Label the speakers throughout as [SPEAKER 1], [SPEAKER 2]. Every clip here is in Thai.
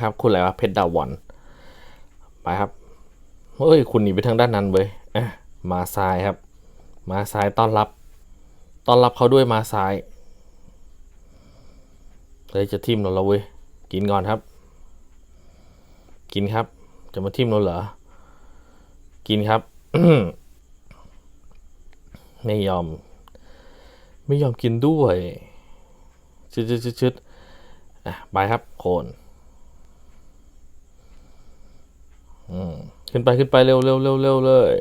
[SPEAKER 1] ครับคุณอะไรวะเพชรดาวอนไปครับเฮ้ยคุณหนีไปทางด้านนั้นเว้ยอะมาซ้ายครับ มาซ้ายต้อนรับ ต้อนรับเขาด้วยมาซ้ายเลยจะทิมเราแล้วเว้ยกินก่อนครับ กินครับ จะมาทิมเราเหรอกินครับไม่ยอม ไม่ยอมกินด้วย ชึดชึดชึดชึดอะไปครับโคนอืม ขึ้นไปขึ้นไปเร็วเร็วเร็วเร็วเลย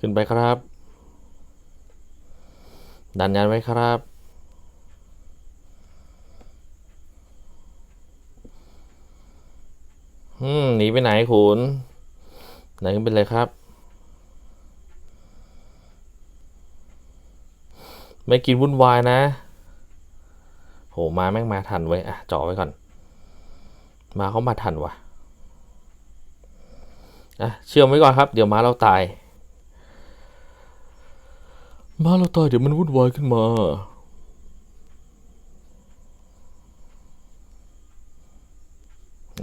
[SPEAKER 1] ขึ้นไปครับ ดันยันไว้ครับ อืมหนีไปไหนคุณไหนกันเป็นไรครับ ไม่กินวุ่นวายนะ โหมาแม่งมาทันไว้อะจ่อไว้ก่อน มาเขามาทันวะ อะเชื่อมไว้ก่อนครับ เดี๋ยวม้าเราตาย ม้าเราตายเดี๋ยวมันวุ่นวายขึ้นมา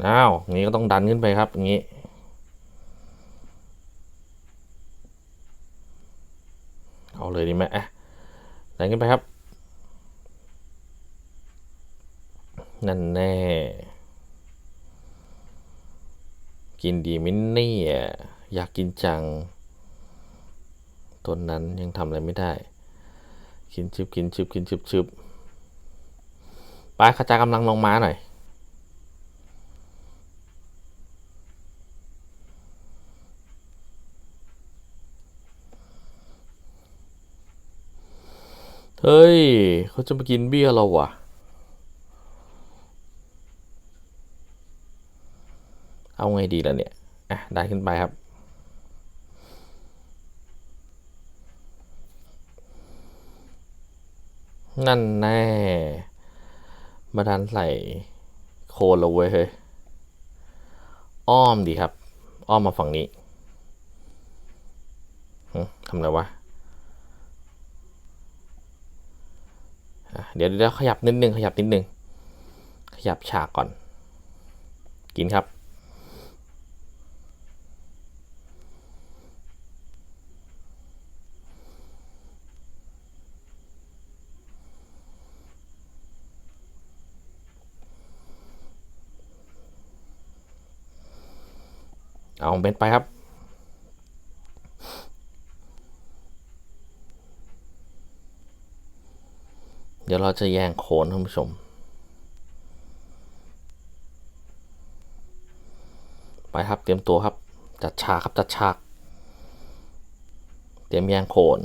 [SPEAKER 1] อ้าวงี้ก็ต้องดันขึ้นไปครับอย่างนี้เอาเลยดีไหมอะดันขึ้นไปครับ นั่นแน่ กินดีไหมินนี่อยากกินจัง ต้นนั้นยังทำอะไรไม่ได้ กินชิบกินชิบกินชิบชิบไปขจายกำลังลงมาหน่อย เฮ้ย เขาจะมากินเบี้ยเราวะ เอาไงดีล่ะเนี่ย อะ ได้ขึ้นไปครับ นั่นแน่มาดันใส่โคนเราเว้ยเฮ้ย อ้อมดีครับ อ้อมมาฝั่งนี้ทำไรวะอะเดี๋ยวเดี๋ยวขยับนิดนึงขยับนิดนึง ขยับฉากก่อน กินครับ เอาเม็ดไปครับ เดี๋ยวเราจะแยงโขนท่านผู้ชม ไปครับเตรียมตัวครับ จัดฉากครับจัดฉาก เตรียมแยงโขน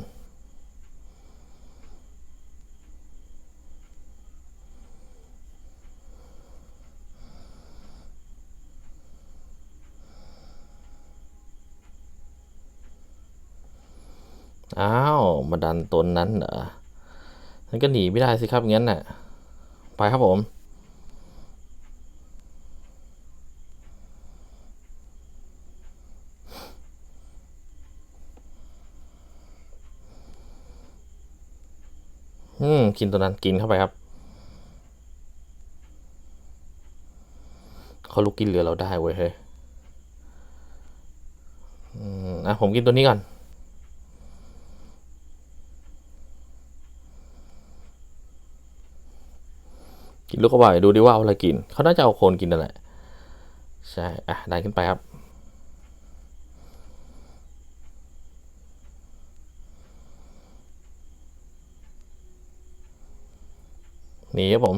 [SPEAKER 1] อ้าว มาดันตนนั้นเหรอนั่นก็หนีไม่ได้สิครับงั้นน่ะ ไปครับผมอืมกินตัวนั้นกินเข้าไปครับเขาลุกกินเหลือเราได้เว้ยเฮ้ยอืมอะผมกินตัวนี้ก่อน กินลูกกระบายดูดิว่าเอาอะไรกิน เขาน่าจะเอาโคนกินนั่นแหละ ใช่ อะได้ขึ้นไปครับ นี่ครับผม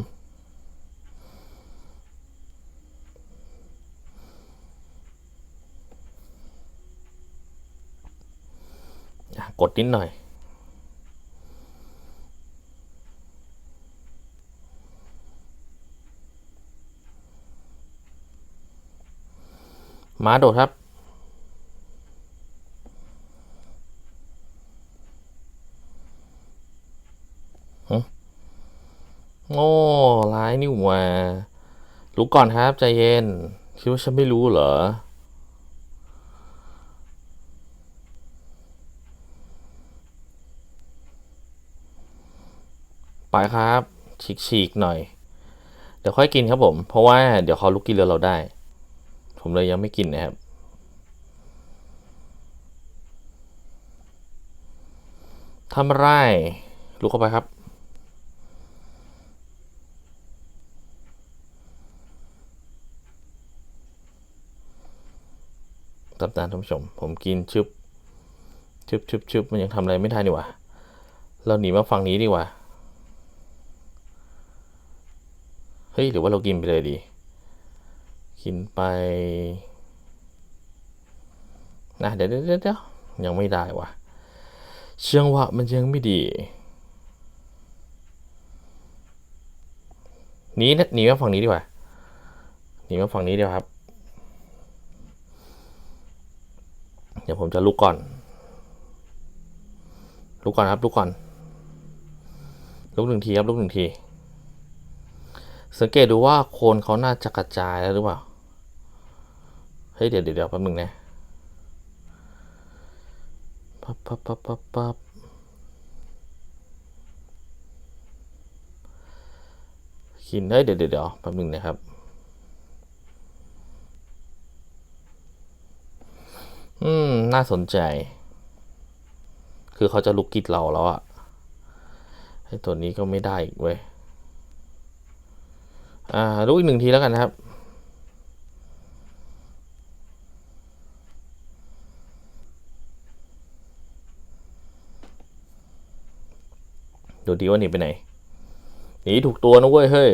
[SPEAKER 1] กดนิดหน่อย ม้าโดดครับ โง่ร้ายนี่หว่ารู้ก่อนครับ ใจเย็น คิดว่าฉันไม่รู้เหรอ ไปครับ ฉีกๆหน่อย เดี๋ยวค่อยกินครับผม เพราะว่าเดี๋ยวเขาลุกกินเรือเราได้ ผมเลยยังไม่กินนะครับ ทำไรลุกเข้าไปครับ ตับตาท่านผู้ชม ผมกินชึบชึบชึบชึบมันยังทำอะไรไม่ได้นี่ว่าเราหนีมาฝั่งนี้ดีกว่า เฮ้ย หรือว่าเรากินไปเลยดี กินไปนะเดี๋ยวเดี๋ยวเดี๋ยวยังไม่ได้วะเชียงหวะมันยังไม่ดีหนีนะหนีมาฝั่งนี้ดีกว่าหนีมาฝั่งนี้ดีกว่าครับ เดี๋ยวผมจะลุกก่อน ลุกก่อนครับลุกก่อน ลุกหนึ่งทีครับลุกหนึ่งที สังเกตดูว่าโคนเขาน่าจะกระจายแล้วหรือเปล่า เฮ้ยเดี๋ยวเดี๋ยวแป๊บนึงนะปั๊บปั๊บปั๊บปั๊บปั๊บกินได้ยเดี๋ยวเดี๋ยวแป๊บนึงนะครับอืม น่าสนใจ คือเขาจะลุกกิดเราแล้วอะไอ้ตัวนี้ก็ไม่ได้อีกเว้ย อ่า ลุกอีกหนึ่งทีแล้วกันนะครับ ดูดีว่าหนีไปไหน หนีถูกตัวนะเว้ยเฮ้ย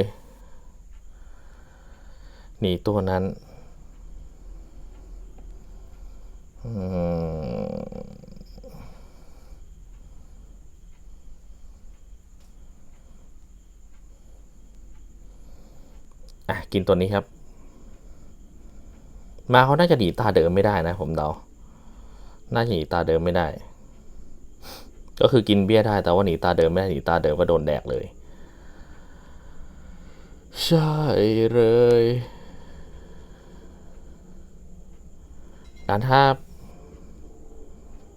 [SPEAKER 1] หนีตัวนั้นอืมอะ กินตัวนี้ครับ มาเขาน่าจะหนีตาเดิมไม่ได้นะผมเดา น่าจะหนีตาเดิมไม่ได้ ก็คือกินเบี้ยได้แต่ว่าหนีตาเดิมไม่ได้หนีตาเดิมก็โดนแดกเลย ใช่เลยร้านทับ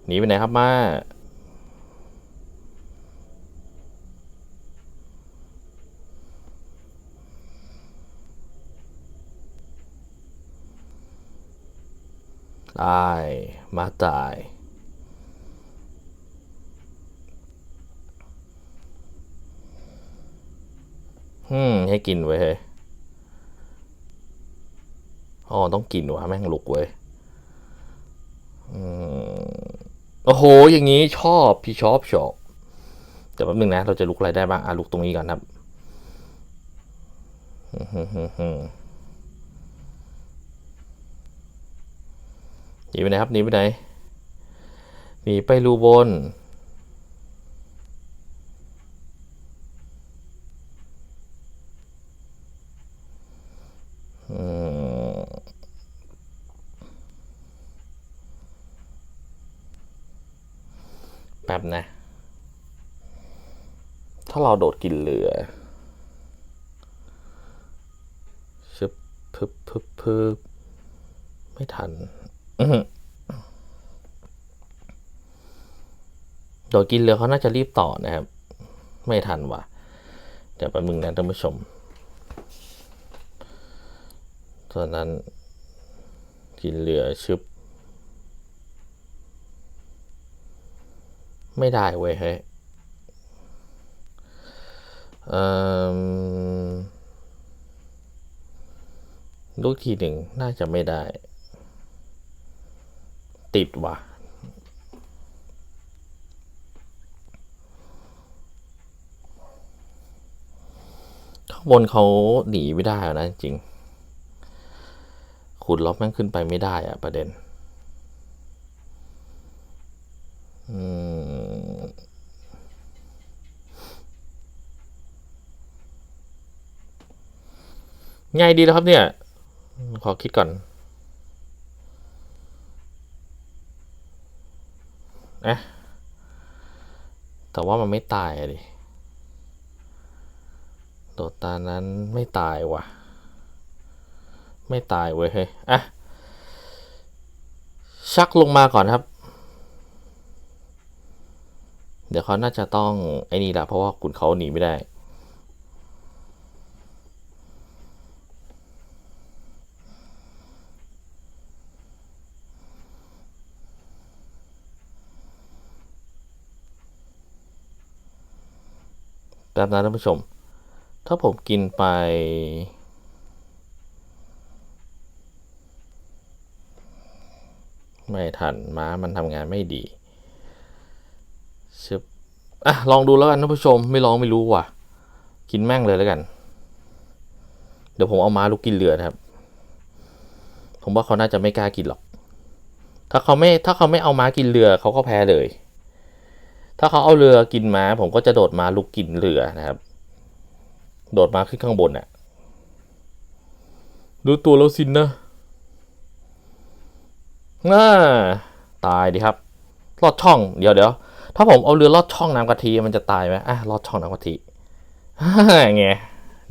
[SPEAKER 1] หนีไปไหนครับมาตายมาตาย อืม ให้กินไว้ยเฮ้ยอ๋อต้องกินวะแม่งลุกเว้ยอโอ้โห อย่างนี้ชอบ พี่ชอบชอบเดี๋ยวแป๊บนึงนะ เราจะลุกอะไรได้บ้างอะลุกตรงนี้ก่อนครับหนีไปไหนครับหนีไปไหนหนีไปรูบน ป๊บนะ ถ้าเราโดดกินเรือชึบพึบพึบพึบไม่ทัน โดดกินเรือเขาน่าจะรีบต่อนะครับ ไม่ทันว่ะ เดี๋ยวแป๊บนึงนะท่านผู้ชมตอนนั้นกินเรือชึบ ไม่ได้เว้ยเฮ้ยลูกทีหนึ่งน่าจะไม่ได้ ติดว่ะข้างบนเขาหนีไม่ได้นะจริงขุดล็อกแม่งขึ้นไปไม่ได้อะประเด็น ง่ายดีแล้วครับเนี่ย ขอคิดก่อน นะแต่ว่ามันไม่ตายดิโดตานั้นไม่ตายว่ะ ไม่ตายเว้ยเฮ้ย อะ ชักลงมาก่อนครับ เดี๋ยวเขาน่าจะต้องไอ้นี่แหละเพราะว่าคุณเขาหนีไม่ได้
[SPEAKER 2] แป๊บนะท่านผู้ชม ถ้าผมกินไปไม่ทันม้ามันทำงานไม่ดีชึบอะลองดูแล้วกันท่านผู้ชมไม่ลองไม่รู้ว่ะ กินแม่งเลยแล้วกัน เดี๋ยวผมเอาม้าลูกกินเรือนะครับ ผมว่าเขาน่าจะไม่กล้ากินหรอก ถ้าเขาไม่ถ้าเขาไม่เอาม้ากินเรือเขาก็แพ้เลย ถ้าเขาเอาเรือกินม้า ผมก็จะโดดมาลุกกินเรือนะครับ โดดมาขึ้นข้างบนน่ะดูตัวแล้วสินนะน่าตายดิครับ ลอดช่อง เดี๋ยวเดี๋ยวถ้าผมเอาเรือลอดช่องน้ำกะทิมันจะตายไหมอะลอดช่องน้ำกะทิไง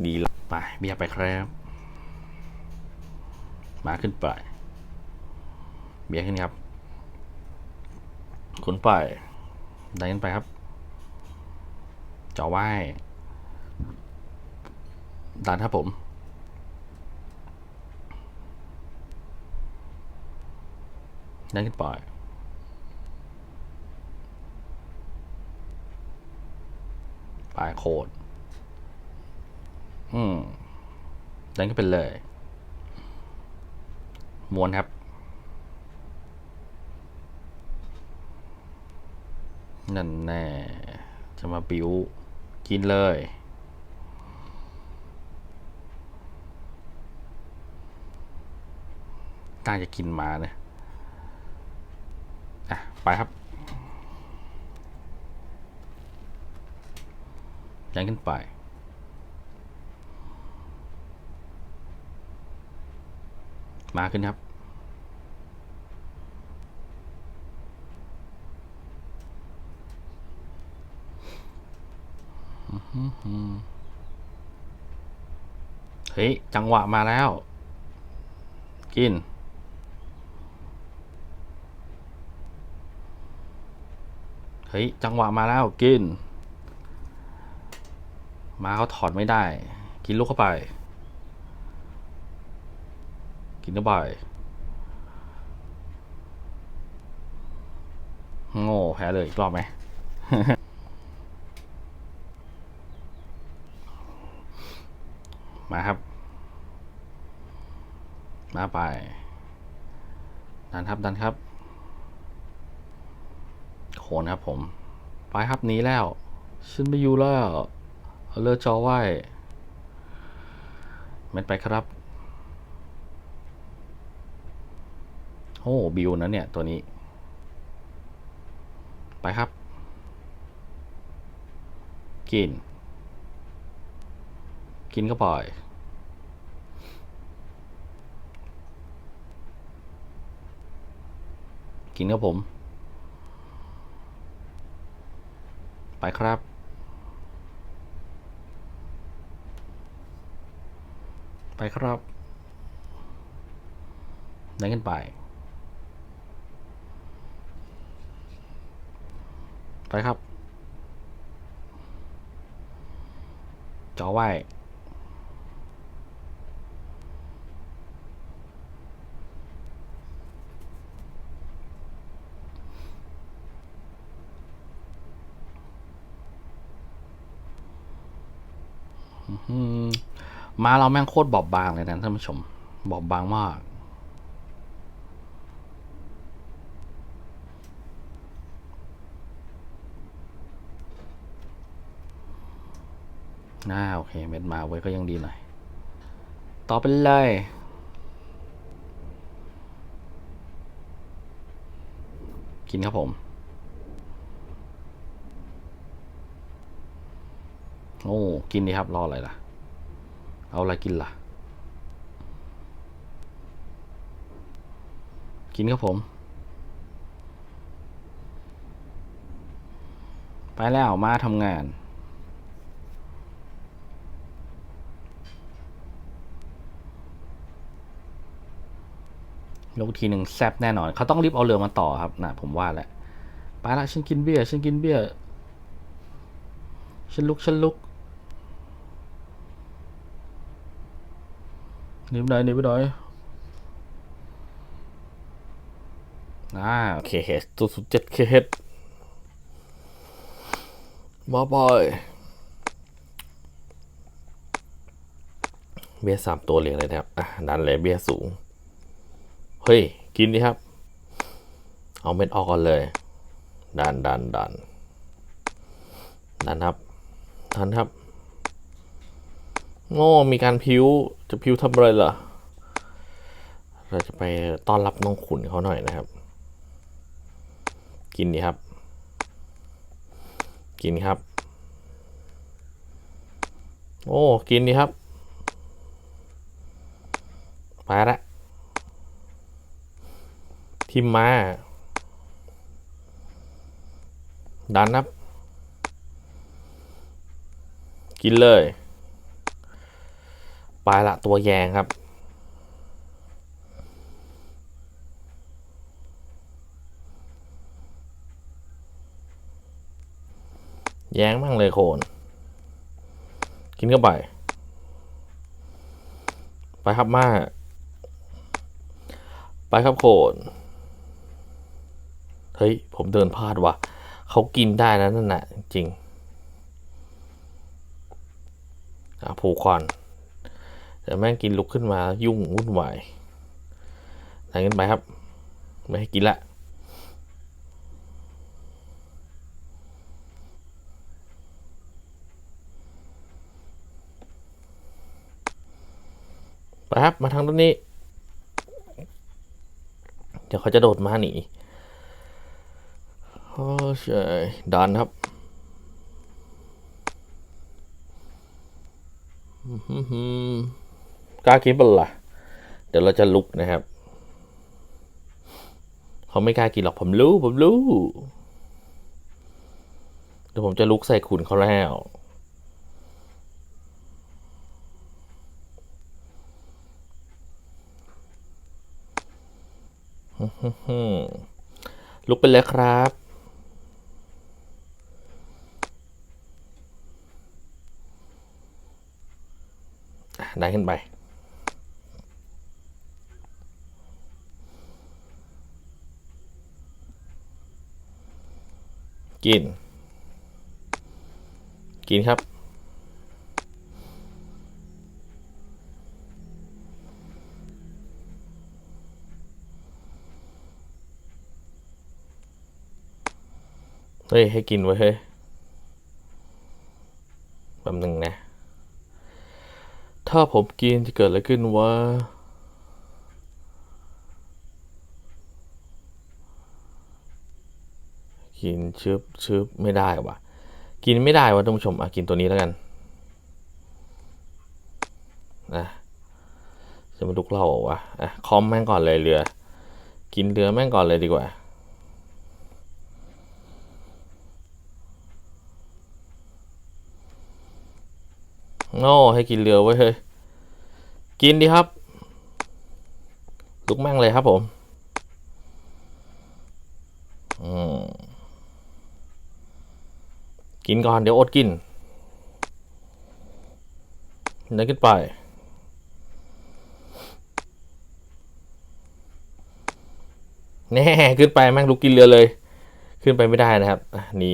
[SPEAKER 2] ดีละไปเบียร์ไปครับ มาขึ้นไป เบียร์ขึ้นครับขนไป ดันขึ้นไปครับเจ่อไหว้ดันครับผมดันขึ้นไปปลายโคดอืมดันก็เป็นเลย ม้วนครับ นั่นแน่ จะมาบิวกินเลย ตั้งจะกินมาเนี่ยอะ ไปครับ ยังขึ้นไปมาขึ้นครับ เฮ้ย จังหวะมาแล้ว กิน เฮ้ย จังหวะมาแล้วกิน มาเขาถอดไม่ได้ กินลูกเข้าไป กินเข้าไปโง่แพ้เลยอีกรอบไหม มาครับ มาไปดันครับดันครับ โขนครับผม ไปครับหนีแล้วฉันไม่อยู่แล้วเอาเลือจอไว้เม็ดไปครับโอ้บิวนะเนี่ย ตัวนี้ ไปครับ กิน กินก็ปล่อยกินครับผม ไปครับ ไปครับดันขึ้นไป ไปครับจ่อไว้ มมาเราแม่งโคตรบอบบางเลยนะท่านผู้ชม บอบบางมาก น่า โอเค เม็ดมาไว้ก็ยังดีหน่อย ต่อไปเลยกินครับผม โอ้ กินดีครับ รออะไรล่ะ เอาอะไรกินล่ะ กินครับผม ไปแล้วมาทำงานลงทีหนึ่งแซบแน่นอน เขาต้องรีบเอาเรือมาต่อครับนะผมว่าแหละไปละฉันกินเบียร์ฉันกินเบียร์ฉันลุกฉันลุก หนีไปไหนหนีไปไหน่อ่าเคเฮดจุดสุดเจ็ดเคเฮดมาบอย
[SPEAKER 1] เบียสามตัวเหลียงเลยนะครับ อะ ดันเลยเบียสูง เฮ้ย กินดีครับ เอาเม็ดออกก่อนเลย ดันดันดันดันครับดันครับ โง่มีการพิ้ว จะพิ้วทำอะไรเหรอ เราจะไปต้อนรับน้องขุนเขาหน่อยนะครับ กินดีครับ กินครับ โอ้ กินดีครับ ไปละทิมมา ดันครับ กินเลย ปละตัวแยงครับ แยงมั่งเลยโคน กินเข้าไป ไปครับมาไปครับโคน เฮ้ย ผมเดินพลาดว่ะเขากินได้นะนั่นน่ะจริงอะผูกคอน แต่แม่งกินลุกขึ้นมายุ่งวุ่นวายไหนกันไปครับ ไม่ให้กินละไปครับ มาทางด้านนี้ เดี๋ยวเขาจะโดดมาหนีโอ้ใช่ดันครับอื้อหือ กล้ากินเปะล่ะเดี๋ยวเราจะลุกนะครับ เขาไม่กล้ากินหรอกผมรู้ ผมรู้ เดี๋ยวผมจะลุกใส่ขุนเขาแล้วลุกไปเลยครับ ได้ขึ้นไป กิน กินครับ เฮ้ย ให้กินไว้เฮ้ยแป๊บหนึ่งนะ ถ้าผมกินจะเกิดอะไรขึ้นวะ กินชึบชึบไม่ได้วะกินไม่ได้วะท่านผู้ชมอะกินตัวนี้แล้วกันนะจะมาลุกเล่าเหรอวะอะคอมแม่งก่อนเลยเรือ กินเรือแม่งก่อนเลยดีกว่าโง่ให้กินเรือไว้เฮ้ย กินดีครับ ลุกแม่งเลยครับผม อืม กินก่อนเดี๋ยวอดกินเดินขึ้นไป แน่ขึ้นไปแม่งลุกกินเรือเลย ขึ้นไปไม่ได้นะครับอะหนี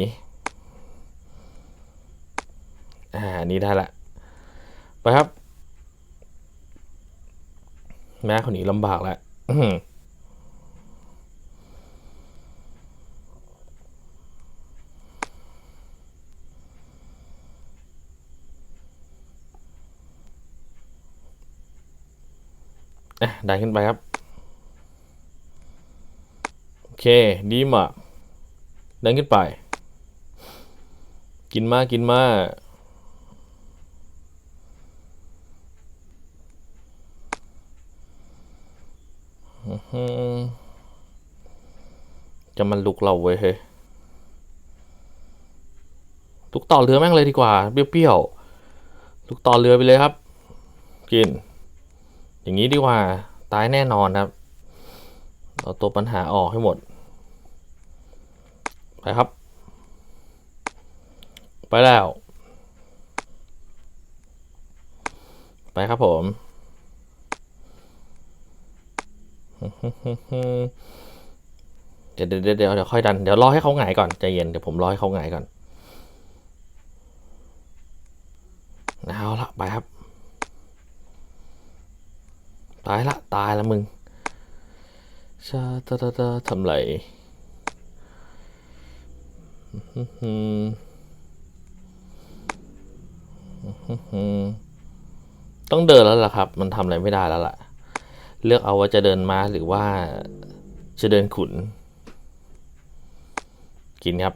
[SPEAKER 1] อ่านี้ได้ละไปครับ แม่คนนี้ลำบากแล้ว อื้อหืออะได้ขึ้นไปครับ โอเค ดีมากดินขึ้นไป กินมากินมาอืมจะมันลุกเราเว้ยเฮ้ยลุกต่อเรือแม่งเลยดีกว่า เปรี้ยวๆลุกต่อเรือไปเลยครับ กิน อย่างนี้ดีกว่า ตายแน่นอนครับ เอาตัวปัญหาออกให้หมด ไปครับ ไปแล้ว ไปครับผม เดี๋ยวเดี๋ยวเดี๋ยวค่อยดัน เดี๋ยวรอให้เขาหงายก่อนใจเย็น เดี๋ยวผมรอให้เขาหงายก่อน เอาละไปครับ ตายละ ตายละมึงชาตาตาตาทำไรต้องเดินแล้วล่ะครับ มันทำอะไรไม่ได้แล้วล่ะ เลือกเอาว่าจะเดินมาหรือว่าจะเดินขุน กินครับ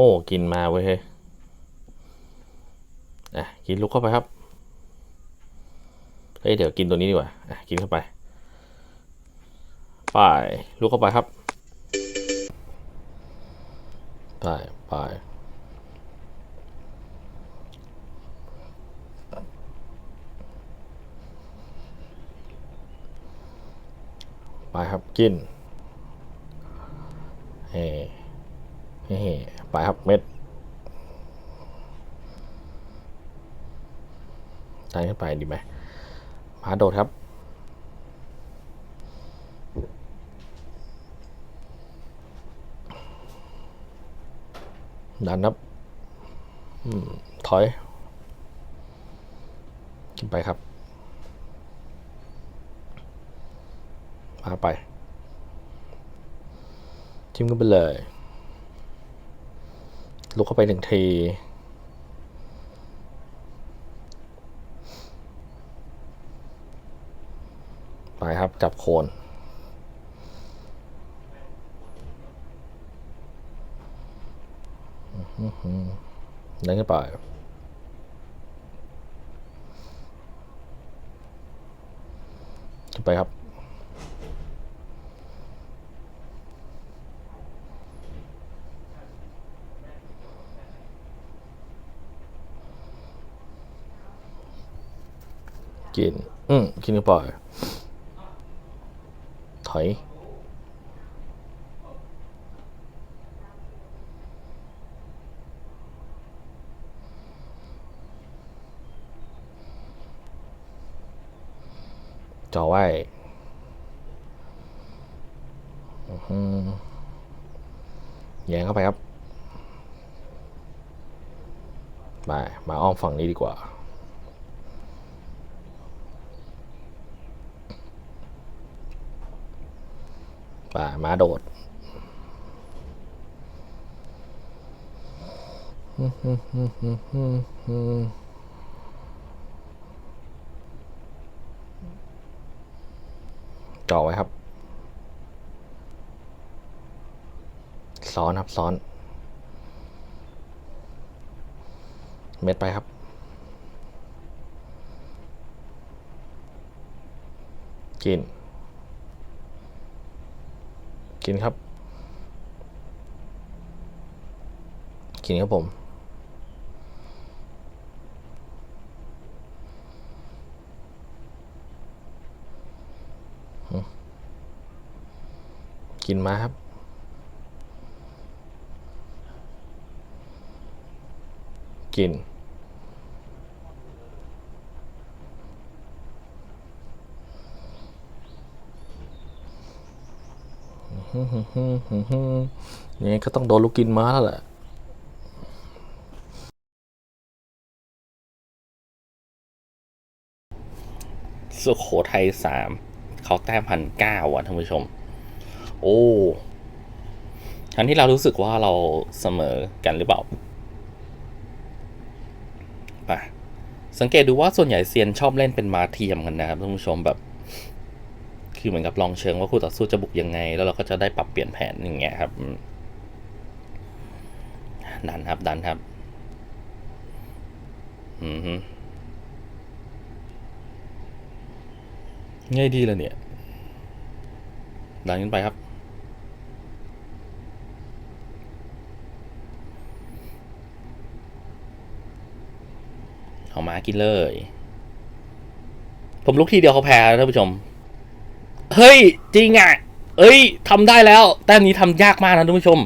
[SPEAKER 1] อ้กินมาเว้ยเฮ้ยอะกินลุกเข้าไปครับเฮ้ยเดี๋ยวกินตัวนี้ดีกว่าอะกินเข้าไปไปลุกเข้าไปครับไปไปไปครับกิน เฮ้เฮ้ไปครับ เม็ดดันขึ้นไปดีไหมมาโดดครับ ดันครับอถอย ขึ้นไปครับมาไปจิ้มกันไปเลย ลุกเข้าไปหนึ่งที ไปครับจับโคนอื้อหือเดินขึ้นไปขึ้นไปครับ กิน อืมกินเข้าไปถอย จ่อไว้อื้อหือแยงเข้าไปครับมามาอ้อมฝั่งนี้ดีกว่า ป่ามาโดดจ่อไว้ครับ ซ้อนครับ ซ้อน เม็ดไปครับกิน กินครับ กินครับผม กินมาครับกิน ยังไงก็ต้องโดนลูกกินม้าแล้วแหละสุโขทัยสามเขาแต้มพันเก้าอะท่านผู้ชม โอ้ทั้งที่เรารู้สึกว่าเราเสมอกันหรือเปล่าไปสังเกตดูว่าส่วนใหญ่เซียนชอบเล่นเป็นมาเทียมกันนะครับท่านผู้ชมแบบ คือเหมือนกับลองเชิงว่าคู่ต่อสู้จะบุกยังไง แล้วเราก็จะได้ปรับเปลี่ยนแผนอย่างเงี้ยครับดันครับดันครับ อือฮึง่ายดีเลยเนี่ย ดันขึ้นไปครับ เอามากินเลย ผมลุกทีเดียวเขาแพ้แล้วท่านผู้ชม เฮ้ย จริงอะ เอ้ยทำได้แล้ว แต้มนี้ทำยากมากนะท่านผู้ชม